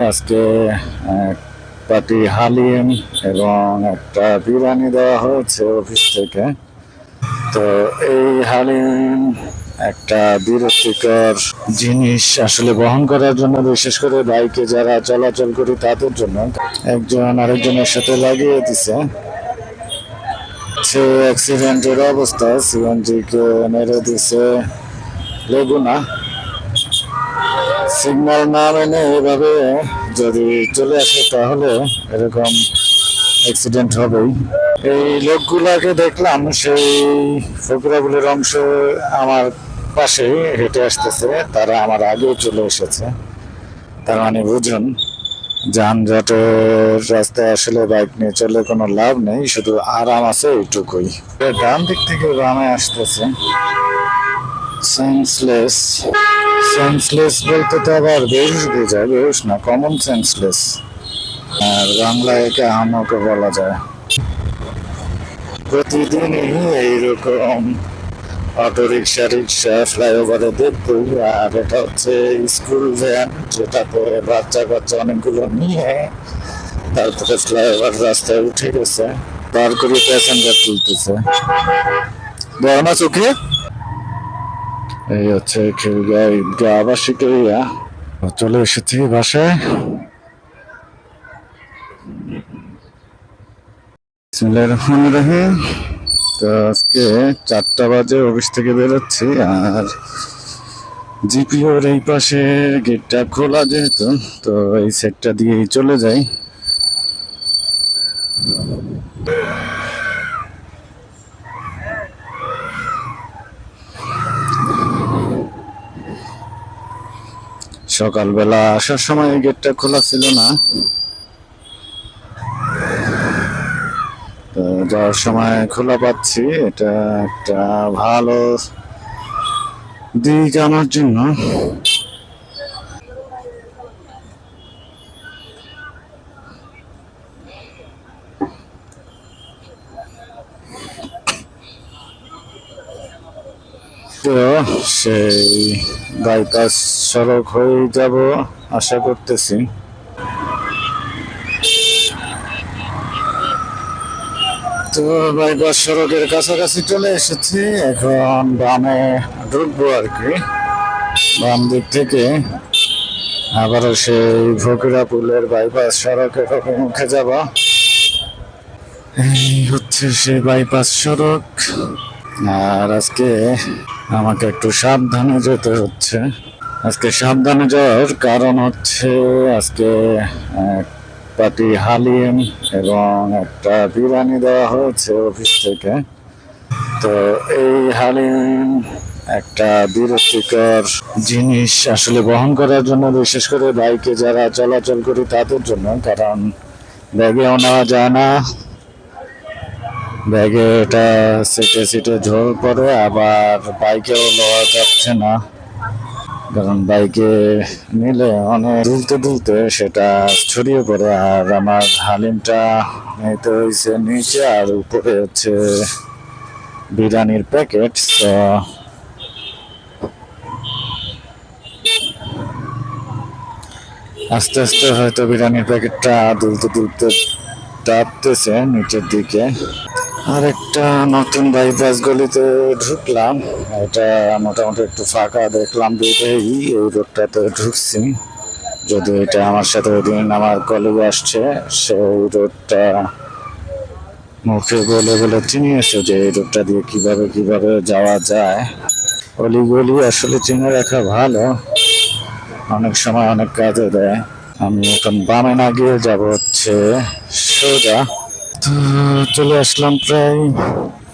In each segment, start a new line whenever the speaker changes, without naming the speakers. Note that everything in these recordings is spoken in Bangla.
আজকে পাটি হালিম এবং একটা বিরিয়ানি দেওয়া হয়েছে অফিস থেকে। তো এই হালিম একটা বিরক্তিকর জিনিস আসলে বহন করার জন্য, বিশেষ করে বাইকে যারা চলাচল করি তাদের জন্য। একজন আরেকজনের সাথে লাগিয়ে দিছে। সে অ্যাক্সিডেন্টের অবস্থা। সিএনজি কে মেরে দিছে। লেগুনা। সিগন্যাল না মেনে এভাবে যদি চলে আসে তাহলে এরকম অ্যাক্সিডেন্ট হবেই। এই লোকগুলাকে দেখলাম, সেই ফকরাগুলির অংশ আমার পাশে হেঁটে আসতেছে, তারা আমার আগেও চলে এসেছে। তার মানে বুঝুন, যানজটের রাস্তায় আসলে বাইক নিয়ে চলে কোনো লাভ নেই, শুধু আরাম আছে এইটুকুই। ডান দিক থেকে বামে আসতেছে। সেন্সলেস সেন্সলেস বলতে তো আবার বেহুশ দিয়ে যায় বেহুশ না কমন সেন্সলেস আর বাংলায় একে আহমকে বলা যায়। প্রতিদিনই এইরকম অটো রিক্সা রিক্সা, ফ্লাইওভারে দেখবই আর এটা হচ্ছে স্কুল ভ্যান যেটাতে বাচ্চা কাচ্চা অনেকগুলো নিয়ে তারপরে ফ্লাইওভার রাস্তায় উঠে গেছে। পার করে প্যাসেঞ্জার তুলতেছে। বড় না চোখে এই হচ্ছে খিলগাঁও ঈদগাহ আবাসিক এরিয়া চলে এসেছি বাসায়। রহিম তো আজকে চারটা বাজে, অফিস থেকে বেরোচ্ছি, আর জিপিওর এই পাশে গেটটা খোলা যেহেতু, তো এই সেটটা দিয়েই চলে যাই। সকালবেলা আসার সময় গেটটা খোলা ছিল না। যাওয়ার সময় খোলা পাচ্ছি। এটা একটা ভালো দিক আমার জন্য। তো সেই বাইপাস সড়ক হয়ে যাব, আশা করতেছি। তো বাইপাস সড়কের কাছাকাছি চলে এসেছি, এখন বামে ঢুকবো আর কি। বাম দিক থেকে আবারও সেই ফকিরা পুলের বাইপাস সড়কের মুখে যাব? এই হচ্ছে সেই বাইপাস সড়ক। আর আজকে আমাকে একটু সাবধানে যেতে হচ্ছে। আজকে সাবধানে যাওয়ার কারণ হচ্ছে আজকে পাটি হালিম এবং একটা বিরিয়ানি দেওয়া হয়েছে অফিস থেকে। তো এই হালিম একটা বিরক্তিকর জিনিস আসলে বহন করার জন্য, বিশেষ করে বাইকে যারা চলাচল করি তাদের জন্য, কারণ ব্যাগেও নেওয়া যায় না। ব্যাগে এটা সিটে সিটে ঝোল পড়ে, আবার বাইকেও নেওয়া যাচ্ছে না। কারণ বাইকে নিলে অনেক দুলতে দুলতে সেটা ছড়িয়ে পড়ে, আর আমার হালিমটা নিতে হয়েছে নিচে, আর উপরে হচ্ছে বিরিয়ানির প্যাকেট, তো আস্তে আস্তে হয়তো বিরিয়ানির প্যাকেটটা দুলতে দুলতে টাপতেছে নিচের দিকে। আর একটা নতুন বাইপাস গলিতে ঢুকলাম। এটা মোটামুটি একটু ফাঁকা, দেখলাম দেখেই এই রোডটাতে ঢুকছি। যদি এটা আমার সাথে ওই দিন আমার কলেজ আসছে, সেই রোডটা মুখে বলে বলে চিনিয়েছে যে এই রোডটা দিয়ে কীভাবে কীভাবে যাওয়া যায়। অলিগলি আসলে চিনে রাখা ভালো। অনেক সময় অনেক কাজে দেয়। আমি এখন বামে না গিয়ে যাব হচ্ছে সোজা। তো চলে আসলাম প্রায়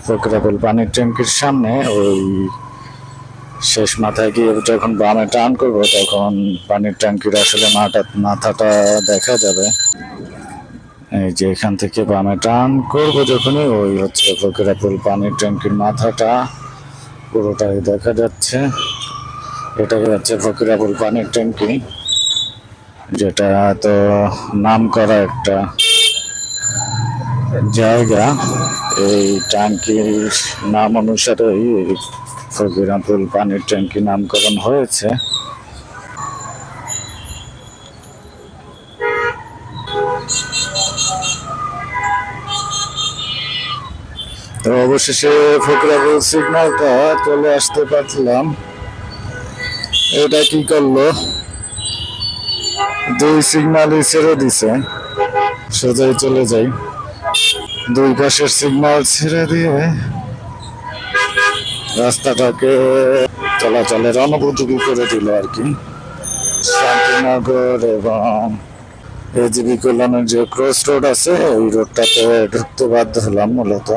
ফকরাবুল পানির ট্যাঙ্কির সামনে। ওই শেষ মাথায় গিয়ে যখন বামে টান করব, তখন পানির ট্যাঙ্কির আসলে মাথা, মাথাটা দেখা যাবে। এই যে এখান থেকে বামে টান করব যখনই, ওই হচ্ছে ফকিরাপুল পানির ট্যাঙ্কির মাথাটা। পুরোটাই দেখা যাচ্ছে। এটাই হচ্ছে ফকিরাপুল পানির ট্যাঙ্কি, যেটা তো নাম করা একটা জায়গা, এই ট্যাঙ্কির নাম অনুসারেই ফকিরামপুর পানির ট্যাঙ্কি নামকরণ হয়েছে। তো অবশেষে ফকিরাপুর সিগন্যালটা চলে আসতে পারছিলাম এটা কি করল? দুই সিগন্যালই ছেড়ে দিছে। সোজাই চলে যাই। দুই পাশের সিগন্যাল ছেড়ে দিয়ে রাস্তাটাকে চলাচলের অনুপযোগী করে দিল আর কি। শান্তিনগর এবং এজিবি কল্যাণের যে ক্রস রোড আছে ওই রোডটাতে ঢুকতে বাধ্য হলাম মূলত।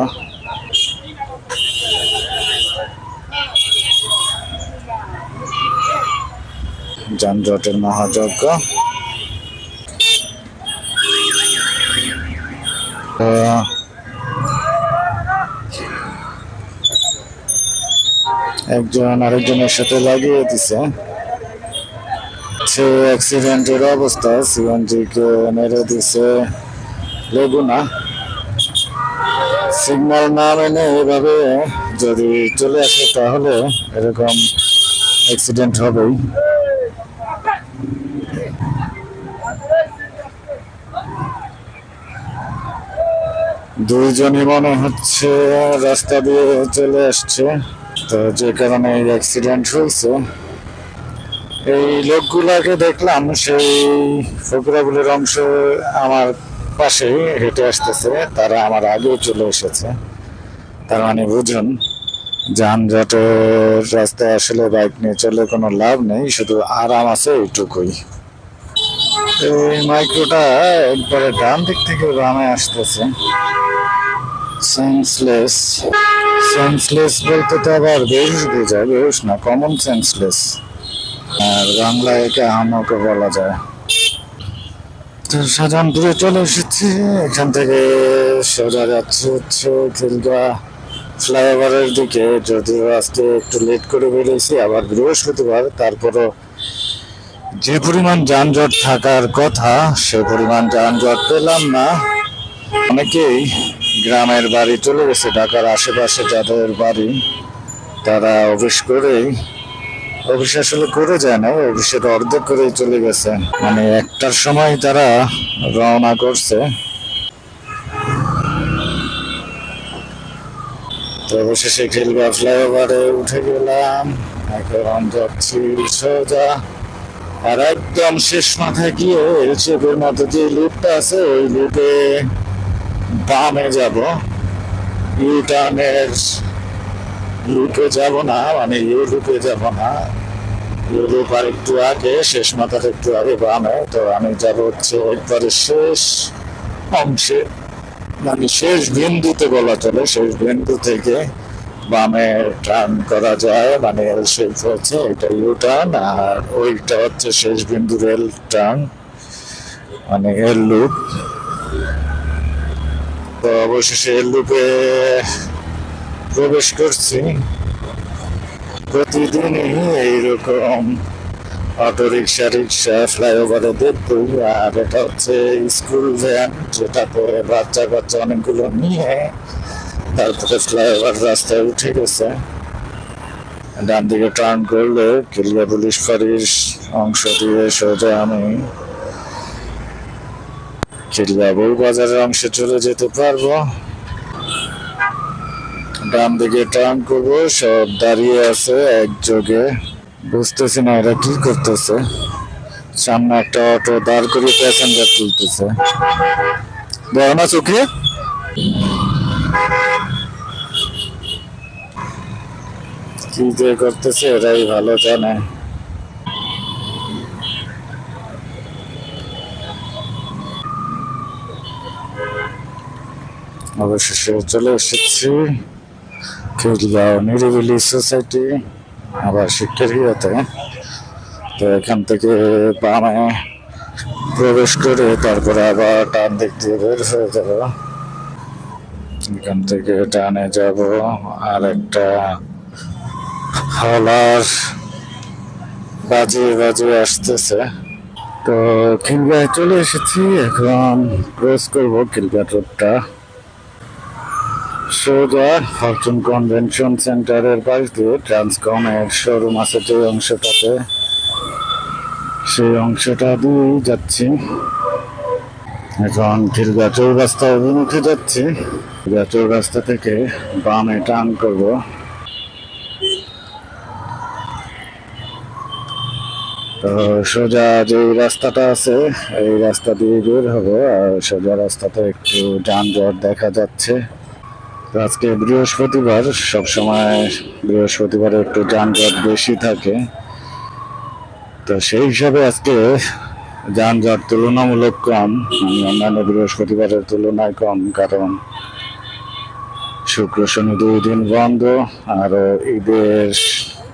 যানজটের মহাযজ্ঞ। আহ, একজন আরেকজনের সাথে লাগিয়ে দিছে। সে অ্যাক্সিডেন্টের অবস্থা সিএনজি কে মেরে দিছে লেগুনা। সিগন্যাল না মেনে এভাবে যদি চলে আসে তাহলে এরকম অ্যাক্সিডেন্ট হবেই। দুইজনই মনে হচ্ছে রাস্তা দিয়ে চলে আসছে। তো যে কারণে এই অ্যাক্সিডেন্ট হয়েছে। এই লোকগুলাকে দেখলাম, সেই ফকরাবুলের অংশ আমার পাশে হেঁটে আসতেছে। তারা আমার আগেও চলে এসেছে। তার মানে বুঝুন যানজটের রাস্তায় আসলে বাইক নিয়ে চলে কোনো লাভ নেই, শুধু আরাম আছে এইটুকুই। এই মাইক্রোটা একবারে ডান দিক থেকে বামে আসতেছে। সেন্সলেস সেন্সলেস বলতে তো আবার বেশ বোঝায় বেশ না কমন সেন্সলেস আর বাংলায় একে আমকে বলা যায়। তো শাহজাহানপুরে চলে এসেছি, এখান থেকে সোজা যাচ্ছে হচ্ছে খিলগা ফ্লাইওভারের দিকে। যদিও আজকে একটু লেট করে বেরিয়েছি, আবার বৃহস্পতিবার, তারপরও যে পরিমাণ যানজট থাকার কথা, সে পরিমাণ যানজট পেলাম না। অনেকেই গ্রামের বাড়ি চলে গেছে, ঢাকার আশেপাশে যাদের বাড়ি, তারা অফিস করেই, অফিস আসলে করে যায় না, অফিসের অর্ধেক করেই চলে গেছে। মানে একটার সময় তারা রওনা করছে। তো অবশেষে খেলবা ফ্লাইওভারে উঠে গেলাম, এখন যাচ্ছি সোজা। আর একদম শেষ মাথায় গিয়ে এলচেপের মতো যে লিফটটা আছে, ওই লিফটে বামে যাব ইউটার্নের লুপে যাব না মানে ইউরোপে যাব না। ইউরোপ আর একটু আগে, শেষ মাথার একটু আগে বামে, তো আমি যাব হচ্ছে একবারে শেষ অংশে। মানে শেষ বিন্দুতে বলা চলে, শেষ বিন্দু থেকে বামে টার্ন করা যায় মানে এল শেপ হচ্ছে, এটা ইউ টার্ন আর ওইটা হচ্ছে শেষ বিন্দু রেল টার্ন মানে এল লুপ তো অবশেষে লুপে প্রবেশ করছি। প্রতিদিনই এইরকম অটো রিক্সা রিক্সা ফ্লাইওভারে দেখবই আর এটা হচ্ছে স্কুল ভ্যান যেটাতে বাচ্চা কাচ্চা অনেকগুলো নিয়ে তারপরে ফ্লাইওভার রাস্তায় উঠে গেছে। ডান দিকে টার্ন করলে কিলিয়া পুলিশ ফাঁড়ির অংশ দিয়ে সোজা আমি বউ বাজারের অংশে চলে যেতে পারব, ডান দিকে টার্ন করব, সব দাঁড়িয়ে আছে একযোগে বুঝতেছি না এরা কি করতেছে। সামনে একটা অটো দাঁড় করিয়ে প্যাসেঞ্জার তুলতেছে। দেখো না চোখে? কি যে করতেছে, এরাই ভালো জানে। অবশেষে চলে এসেছি। খিলগাঁও নিরিবিলি সোসাইটি আবার শিক্ষার শিক্ষার্থীতে তো এখান থেকে বামে প্রবেশ করে তারপরে আবার ডান দিক দিয়ে বের হয়ে যাব। এখান থেকে ডানে যাব আর একটা হলার বাজিয়ে বাজিয়ে আসতেছে। তো খিলগায় চলে এসেছি, এখন ক্রস করব খিলগা রোডটা। সোজা ফরচুন কনভেনশন সেন্টারের পাশ দিয়ে ট্রান্সকমের শোরুম আছে যে অংশটাতে। সেই অংশটা দিয়েই যাচ্ছি। এখন খিলগা চৌরাস্তা অভিমুখে যাচ্ছি। খিলগা চৌরাস্তা থেকে বামে টান করব। তো সোজা যে রাস্তাটা আছে, এই রাস্তা দিয়ে বের হব। আর সোজা রাস্তাতে একটু যানজট দেখা যাচ্ছে। তো আজকে বৃহস্পতিবার, সবসময় বৃহস্পতিবারে একটু যানজট বেশি থাকে। তো সেই হিসাবে আজকে যানজট তুলনামূলক কম মানে অন্যান্য বৃহস্পতিবারের তুলনায় কম, কারণ শুক্র, শনি দুই দিন বন্ধ, আর ঈদের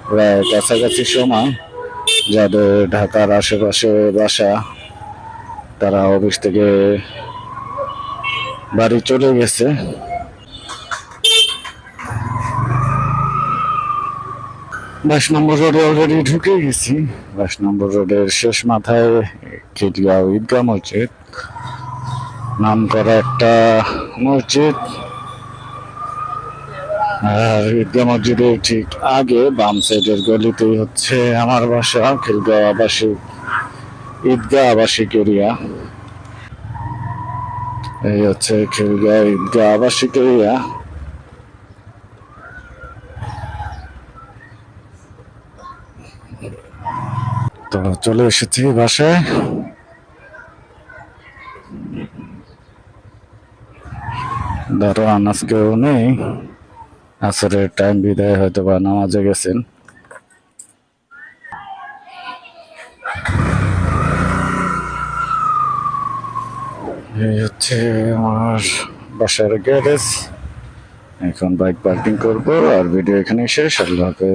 প্রায় কাছাকাছি সময় যাদের ঢাকার আশেপাশে বাসা, তারা অফিস থেকে বাড়ি চলে গেছে। বাইশ নম্বর রোডে অলরেডি ঢুকে গেছি। বাইশ নম্বর রোডের শেষ মাথায় খিটগাঁও ঈদগাহ মসজিদ। নাম করা একটা মসজিদ। আর ঈদগাহ মসজিদের ঠিক আগে বাম সাইডের গলিতেই হচ্ছে আমার বাসা খিলগাঁও আবাসিক ঈদগাহ আবাসিক এরিয়া। এই হচ্ছে খিলগাঁও ঈদগাহ আবাসিক এরিয়া। তো চলে এসেছি বাসায়। দারোয়ান আজকেও নেই। আসরের টাইম বিদায় হয়তো বা নামাজে গেছেন। এই হচ্ছে আমার বাসার গ্যারেজ। এখন বাইক পার্কিং করব আর ভিডিও এখানে শেষ। আল্লাহ হাফেজ।